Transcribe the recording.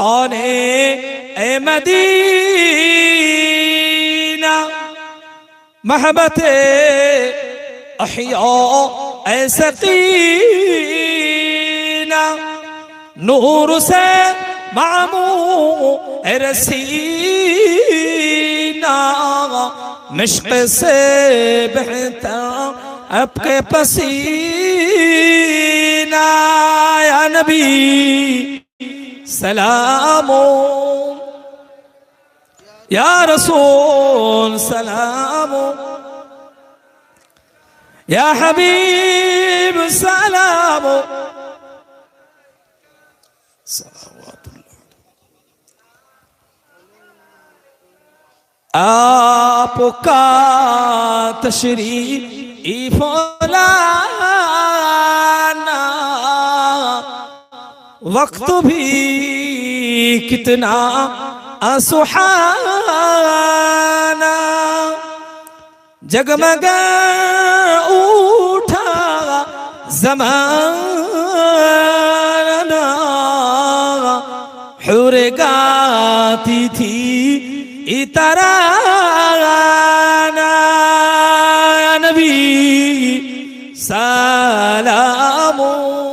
اي مدينة محبتي احياء سقينة نور سے معمور رسینا مشق سے ابقي اب নবী সালাম ইয়া রাসূল সালাম ইয়া হাবিব সালাম आपका तशरीफ وقت بھی کتنا اسحانا جگمگا اٹھا زمانہ حور گاتی تھی اترانا نبی سلاموں